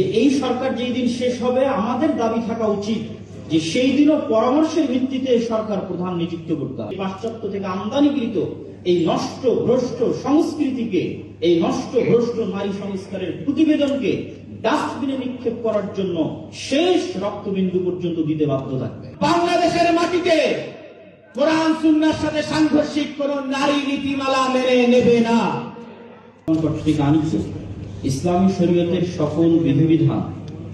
যে এই সরকার যেই দিন শেষ হবে আমাদের দাবি থাকা উচিত যে সেই দিনও পরামর্শের ভিত্তিতে সরকার প্রধান নিযুক্ত করতে হবে। পাশ্চাত্য থেকে আমদানিকৃত এই নষ্ট ভ্রষ্ট সংস্কৃতিকে এই নষ্ট ভ্রষ্ট নারী সংস্কারের প্রতিবেদনকে ডাস্টবিনে নিক্ষেপ করার জন্য শেষ রক্তবিন্দু পর্যন্ত দিতে বাধ্য থাকবে। বাংলাদেশের মাটিতে কোরআন সুন্নার সাথে সাংঘর্ষিক কোন নারী নীতিমালা মেনে নেবে না। কর্তৃক আনিত ইসলামী শরীয়তের সকল বিধিবিধান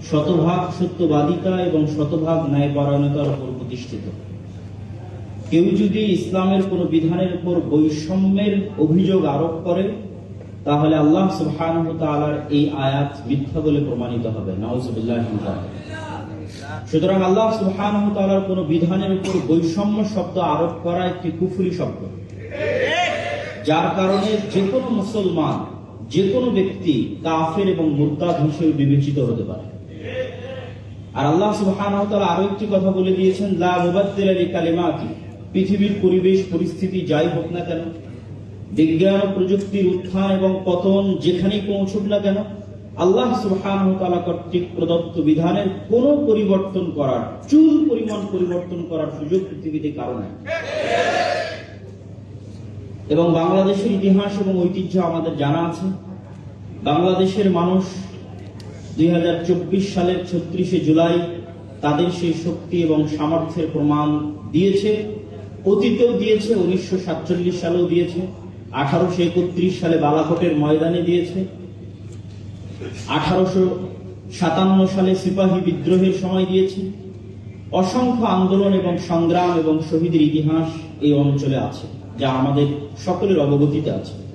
শতভাগ সত্যবাদিতা এবং শতভাগ ন্যায়পরায়ণতার উপর প্রতিষ্ঠিত। কেউ যদি ইসলামের কোন বিধানের উপর বৈষম্যের অভিযোগ আরোপ করে, তাহলে আল্লাহ সুবহানাহু ওয়া এই আয়াত মিথ্যা বলে প্রমাণিত হবে। সুতরাং আল্লাহ তাআলার কোন বিধানের উপর বৈষম্য শব্দ আরোপ করা একটি কুফুরি শব্দ। যার কারণে যে কোনো মুসলমান যে কোনো ব্যক্তি কাফের এবং মুরতাদ হিসেবে বিবেচিত হতে পারে। আর আল্লাহ তাআলা আরও একটি কথা বলে দিয়েছেন, লা মুবাদদিলা লিকালিমাতি পৃথিবীর পরিবেশ, পরিস্থিতি যাই হোক না কেন, বিজ্ঞান ও প্রযুক্তির উত্থান এবং পতন যেখানেই পৌঁছুক না কেন, আল্লাহ তাআলা কর্তৃক প্রদত্ত বিধানের কোনো পরিবর্তন করার, চুল পরিমাণ পরিবর্তন করার সুযোগ পৃথিবীতে কারণ এবং বাংলাদেশের ইতিহাস এবং ঐতিহ্য আমাদের জানা আছে। বাংলাদেশের মানুষ দুই হাজার চব্বিশ সালের ছত্রিশে জুলাই তাদের সেই শক্তি এবং সামর্থ্যের প্রমাণ দিয়েছে। অতীতেও দিয়েছে, উনিশশো সাতচল্লিশ সালেও দিয়েছে, আঠারোশো একত্রিশ সালে বালাকোটের ময়দানে দিয়েছে। আঠারোশো সাতান্ন সালে সিপাহী বিদ্রোহের সময় দিয়েছে। অসংখ্য আন্দোলন এবং সংগ্রাম এবং শহীদের ইতিহাস এই অঞ্চলে আছে, যা আমাদের সকলের অবগতিতে আছে।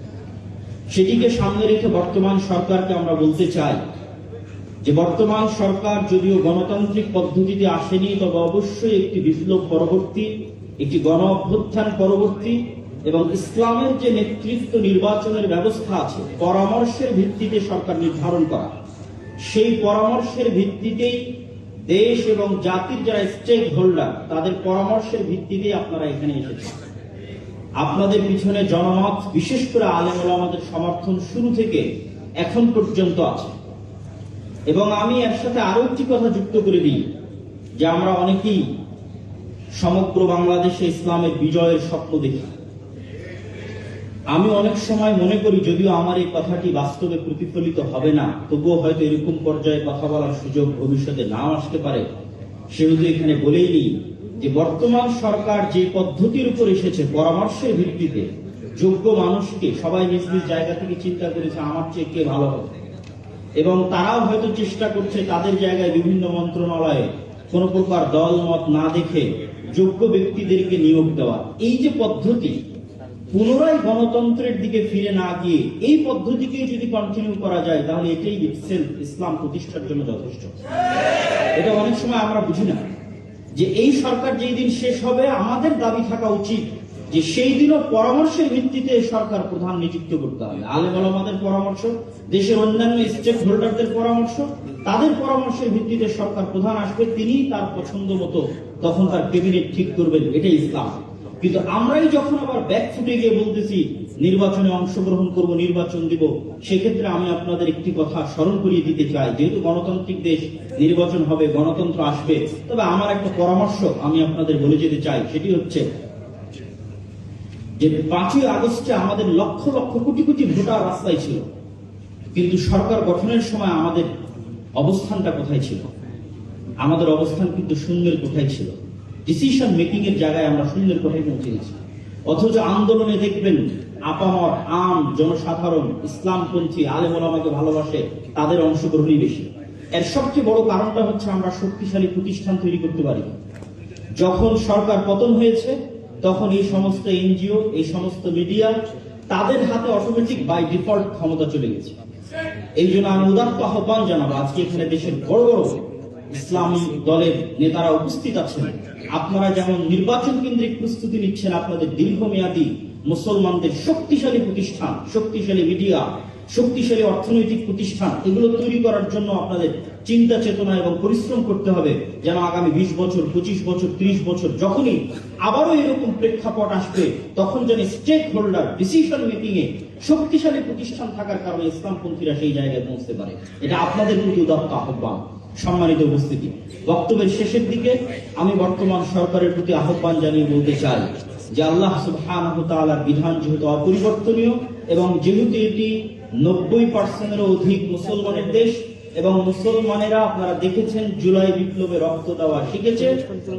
সেটিকে সামনে রেখে বর্তমান সরকারকে আমরা বলতে চাই যে বর্তমান সরকার যদিও গণতান্ত্রিক পদ্ধতিতে আসেনি, তবে অবশ্যই একটি বিপ্লব পরবর্তী, একটি গণ অভ্যুত্থান পরবর্তী এবং ইসলামের যে নেতৃত্ব নির্বাচনের ব্যবস্থা আছে, পরামর্শের ভিত্তিতে সরকার নির্ধারণ করা। সেই পরামর্শের ভিত্তিতেই দেশ এবং জাতির যারা স্টেক হোল্ডার তাদের পরামর্শের ভিত্তিতেই আপনারা এখানে এসেছেন। আপনাদের পিছনে জনমত, বিশেষ করে আলেম আমাদের সমর্থন শুরু থেকে এখন পর্যন্ত আছে। এবং আমি একসাথে আরও একটি কথা যুক্ত করে দিই, যে আমরা অনেকেই সমগ্র বাংলাদেশে ইসলামের বিজয়ের স্বপ্ন দেখি। আমি অনেক সময় মনে করি, যদিও আমার এই কথাটি বাস্তবে প্রতিফলিত হবে না, তবুও হয়তো এরকম পর্যায়ে কথা বলার সুযোগ ভবিষ্যতে নাও আসতে পারে। সেহেতু এখানে বলেই নিই যে বর্তমান সরকার যে পদ্ধতির উপর এসেছে পরামর্শের ভিত্তিতে যোগ্য মানুষকে সবাই নিজ নিজ জায়গা থেকে চিন্তা করেছে, আমার চেয়ে কে ভালো হবে? এবং তারাও হয়তো চেষ্টা করছে তাদের জায়গায় বিভিন্ন মন্ত্রণালয়ে কোন প্রকার দল, মত না দেখে যোগ্য ব্যক্তিদেরকে নিয়োগ দেওয়া। এই যে পদ্ধতি, পুনরায় গণতন্ত্রের দিকে ফিরে না গিয়ে এই পদ্ধতিকে যদি কন্টিনিউ করা যায়, তাহলে এটাই ইসলাম প্রতিষ্ঠার জন্য যথেষ্ট। এটা অনেক সময় আমরা বুঝি না। যে এই সরকার যেই দিন শেষ হবে, আমাদের দাবি থাকা উচিত যে সেই দিনও পরামর্শের ভিত্তিতে সরকার প্রধান নিযুক্ত করতে হবে। আলেম আমাদের পরামর্শ, দেশের অন্যান্য স্টেক হোল্ডারদের পরামর্শ, তাদের পরামর্শের ভিত্তিতে সরকার প্রধান আসবে তিনি তার পছন্দ মতো তখন তার ক্যাবিনেট ঠিক করবেন, এটাই ইসলাম। কিন্তু আমরাই যখন আবার ব্যাক ফুটে গিয়ে বলতেছি নির্বাচনে অংশগ্রহণ করব, নির্বাচন দিব। সেক্ষেত্রে আমি আপনাদের একটি কথা স্মরণ করিয়ে দিতে চাই। যেহেতু গণতান্ত্রিক দেশ, নির্বাচন হবে, গণতন্ত্র আসবে। তবে আমার একটা পরামর্শ আমি আপনাদের বলে যেতে চাই, সেটি হচ্ছে যে পাঁচই আগস্টে আমাদের লক্ষ লক্ষ কোটি কোটি ভোটার রাস্তায় ছিল। কিন্তু সরকার গঠনের সময় আমাদের অবস্থানটা কোথায় ছিল? আমাদের অবস্থান কিন্তু শূন্যের কোথায় ছিল। ডিসিশন মেকিং এর জায়গায় আমরা শূন্যের কোথায় পৌঁছে গেছি অথচ আন্দোলনে দেখবেন আপামর, আম, জনসাধারণ, ইসলামপন্থী, আলেম আমাকে ভালোবাসে, তাদের অংশগ্রহণই বেশি। এর সবচেয়ে বড় কারণটা হচ্ছে আমরা শক্তিশালী প্রতিষ্ঠান তৈরি করতে পারি। যখন সরকার পতন হয়েছে, তখন এই সমস্ত এনজিও, এই সমস্ত মিডিয়া তাদের হাতে অটোমেটিক বাই ডিফল্ট ক্ষমতা চলে গেছে। এই জন্য আমি উদাত্ত আহ্বান জানাব, আজকে এখানে দেশের বড় বড় ইসলামী দলের নেতারা উপস্থিত আছেন। আপনারা যেমন নির্বাচন কেন্দ্রিক প্রস্তুতি নিচ্ছেন, আপনাদের দীর্ঘমেয়াদী মুসলমানদের শক্তিশালী প্রতিষ্ঠান, শক্তিশালী মিডিয়া, শক্তিশালী অর্থনৈতিক প্রতিষ্ঠান, এগুলো তৈরি করার জন্য আপনাদের চিন্তা, চেতনা এবং পরিশ্রম করতে হবে যেন আগামী বিশ বছর, পঁচিশ বছর, ত্রিশ বছর যখনই আবারও এরকম প্রেক্ষাপট আসবে, তখন যেন স্টেক হোল্ডার ডিসিশন মেকিং এ শক্তিশালী প্রতিষ্ঠান থাকার কারণে ইসলামপন্থীরা সেই জায়গায় পৌঁছতে পারে। এটা আপনাদের প্রতি উদাত্ত আহ্বান। সম্মানিত উপস্থিতি। বক্তব্যের শেষের দিকে আমি বর্তমান সরকারের প্রতি আহ্বান জানিয়ে বলতে চাই যে আল্লাহ তাআলার বিধান যেহেতু অপরিবর্তনীয় এবং যেহেতু এটি নব্বই পার্সেন্টেরও অধিক মুসলমানের দেশ এবং মুসলমানেরা আপনারা দেখেছেন জুলাই বিপ্লবে রক্ত দেওয়া শিখেছে,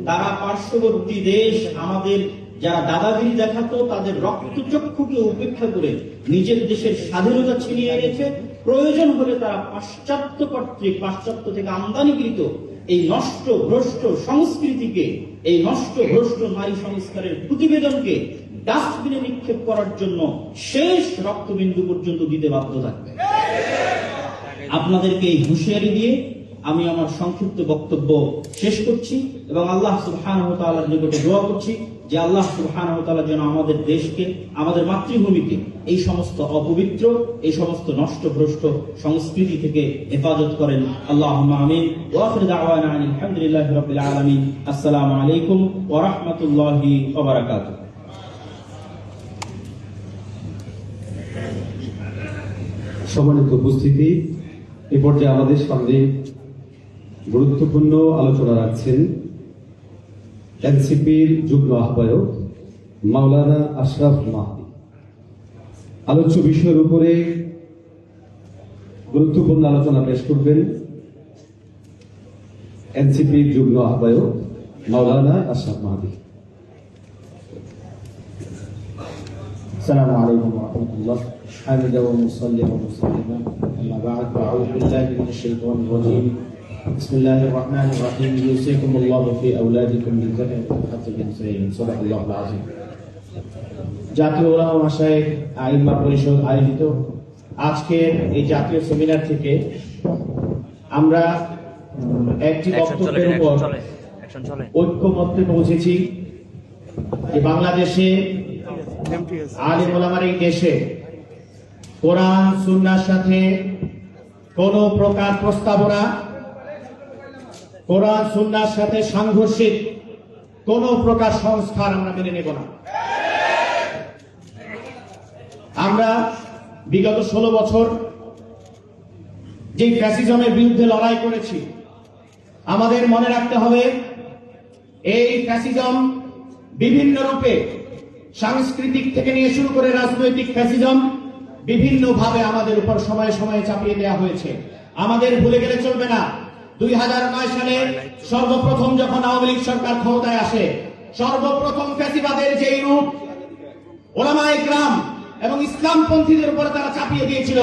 তারা পার্শ্ববর্তী দেশ, আমাদের যারা দাদাগিরি দেখাতো, তাদের রক্তচক্ষুকে উপেক্ষা করে নিজের দেশের স্বাধীনতা ছিনিয়ে এনেছে। প্রয়োজন হলে তারা পাশ্চাত্য কর্তৃক পাশ্চাত্য থেকে আমদানিকৃত এই নষ্ট, ভ্রষ্ট সংস্কৃতিকে, এই নষ্ট, ভ্রষ্ট নারী সংস্কারের প্রতিবেদনকে ডাস্টবিনে নিক্ষেপ করার জন্য শেষ রক্তবিন্দু পর্যন্ত দিতে বাধ্য থাকবে। আপনাদেরকে এই হুঁশিয়ারি দিয়ে আমি আমার সংক্ষিপ্ত বক্তব্য শেষ করছি এবং আল্লাহ সুবহানাহু নিকটে দোয়া করছি। যে আল্লাহ ওয়া যেন আমাদের দেশকে, আমাদের মাতৃভূমিকে এই সমস্ত অপবিত্র, এই সমস্ত নষ্টভ্রষ্ট সংস্কৃতি থেকে হেফাজত করেন। আল্লাহ আসসালামু আলাইকুম ওয়া রাহমাতুল্লাহি সম্মানিত উপস্থিতি, এ পর্যায়ে আমাদের সামনে গুরুত্বপূর্ণ আলোচনা রাখছেন এনসিপির যুগ্ম আহ্বায়ক মাওলানা আশরাফ মাহদি আলোচ্য বিষয়ের উপরে গুরুত্বপূর্ণ আলোচনা পেশ করবেন এনসিপির যুগ্ম আহ্বায়ক মাওলানা আশরাফ মাহদি السلام عليكم ورحمة الله حامدا ومصليا ومسلما أما بعد فأعوذ بالله من الشيطان الرجيم بسم الله الرحمن الرحيم يوصيكم الله في أولادكم بالذكر والحظ الأنثيين صدق الله العظيم জাতীয় ওলামা মাসায়েক আইম্মা পরিষদ আয়োজিত আজকের এই জাতীয় সেমিনার থেকে আমরা উম, একটি অ্যাকশন চলে বক্তব্যের উপর অ্যাকশন চলে অ্যাকশন চলে ঐক্যমত্যে পৌঁছেছি যে বাংলাদেশে আলিম ওলামার এই দেশে কোরআন সুন্নার সাথে কোন প্রকার প্রস্তাবনা কোরআন, সুন্নার সাথে সাংঘর্ষিক কোন প্রকার সংস্কার আমরা মেনে নেব না। আমরা বিগত ষোলো বছর যে ফ্যাসিজমের বিরুদ্ধে লড়াই করেছি, আমাদের মনে রাখতে হবে এই ফ্যাসিজম বিভিন্ন রূপে সাংস্কৃতিক থেকে নিয়ে শুরু করে রাজনৈতিক ফ্যাসিজম বিভিন্ন ভাবে আমাদের উপর সময়ে সময়ে চাপিয়ে দেওয়া হয়েছে। আমাদের ভুলে গেলে চলবে না। দুই সালে সর্বপ্রথম যখন আওয়ামী লীগ সরকার ক্ষমতায় আসে, সর্বপ্রথম ফ্যাসিবাদের যেই রূপ, ওলামায়ে গ্রাম এবং ইসলামপন্থীদের উপরে তারা চাপিয়ে দিয়েছিল,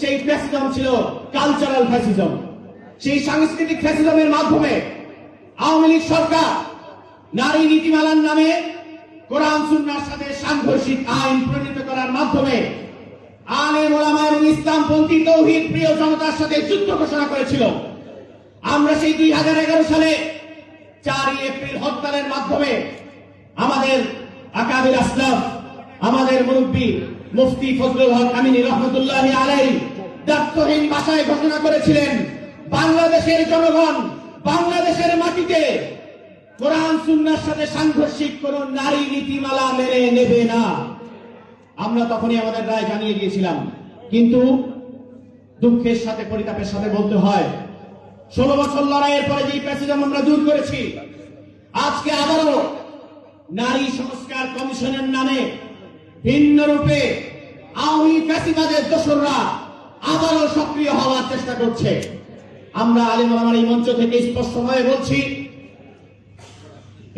সেই ফ্যাসিজম ছিল কালচারাল ফ্যাসিজম। সেই সাংস্কৃতিক ফ্যাসিজমের মাধ্যমে আওয়ামী লীগ সরকার নারী নীতিমালার নামে কোরআন সুন্নার সাথে সাংঘর্ষিক আইন প্রণীত করার মাধ্যমে আলেম ওলামা এবং ইসলামপন্থী তৌহিদ প্রিয় জনতার সাথে যুদ্ধ ঘোষণা করেছিল। আমরা সেই দুই হাজার এগারো সালে চারই এপ্রিল হরতালের মাধ্যমে আমাদের আকাবির আসলাম, আমাদের মুরব্বী মুফতি ফজলুল হক আমিনী রহমতুল্লাহ আলাই দায়িত্বহীন ভাষায় ঘোষণা করেছিলেন, বাংলাদেশের জনগণ বাংলাদেশের মাটিতে কোরআন, সুন্নার সাথে সাংঘর্ষিক কোন নারী নীতিমালা মেনে নেবে না। আমরা তখনই আমাদের রায় জানিয়ে দিয়েছিলাম, কিন্তু দুঃখের সাথে পরিতাপের সাথে বলতে হয় ষোলো বছর লড়াইয়ের পরে যে প্যাসেজম আমরা দূর করেছি, আজকে আবারও নারী সংস্কার কমিশনের নামে ভিন্ন রূপে আওয়ামী ফ্যাসিবাদের দোসররা আবারও সক্রিয় হওয়ার চেষ্টা করছে। আমরা আলিম আমার এই মঞ্চ থেকে স্পষ্টভাবে বলছি,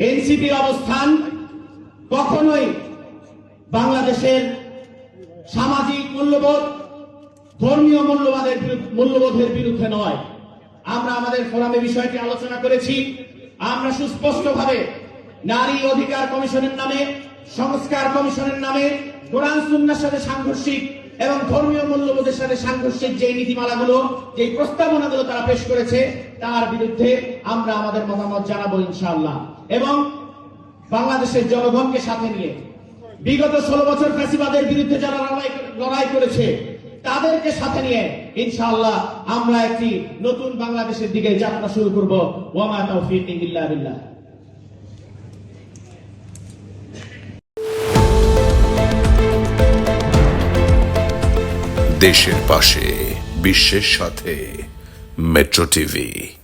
এনসিপির অবস্থান কখনোই বাংলাদেশের সামাজিক মূল্যবোধ, ধর্মীয় মূল্যবাদের মূল্যবোধের বিরুদ্ধে নয়। আমরা আমাদের ফোরামে বিষয়টি আলোচনা করেছি। আমরা সুস্পষ্টভাবে নারী অধিকার কমিশনের নামে, সংস্কার কমিশনের নামে, কোরআন সুন্নার সাথে সাংঘর্ষিক এবং ধর্মীয় মূল্যবোধের সাথে সাংঘর্ষিক যে নীতিমালাগুলো যে প্রস্তাবনাগুলো তারা পেশ করেছে, তার বিরুদ্ধে আমরা আমাদের মতামত জানাব ইনশাআল্লাহ। এবং বাংলাদেশের জনগণকে সাথে নিয়ে বিগত ষোলো বছর ফ্যাসিবাদের বিরুদ্ধে যারা লড়াই লড়াই করেছে তাদেরকে সাথে নিয়ে ইনশাআল্লাহ আমরা একটি নতুন বাংলাদেশের দিকে যাত্রা শুরু করব। ওয়ামা তৌফিক ইল্লা বিল্লাহ। দেশের পাশে, বিশ্বের সাথে, মেট্রো টিভি।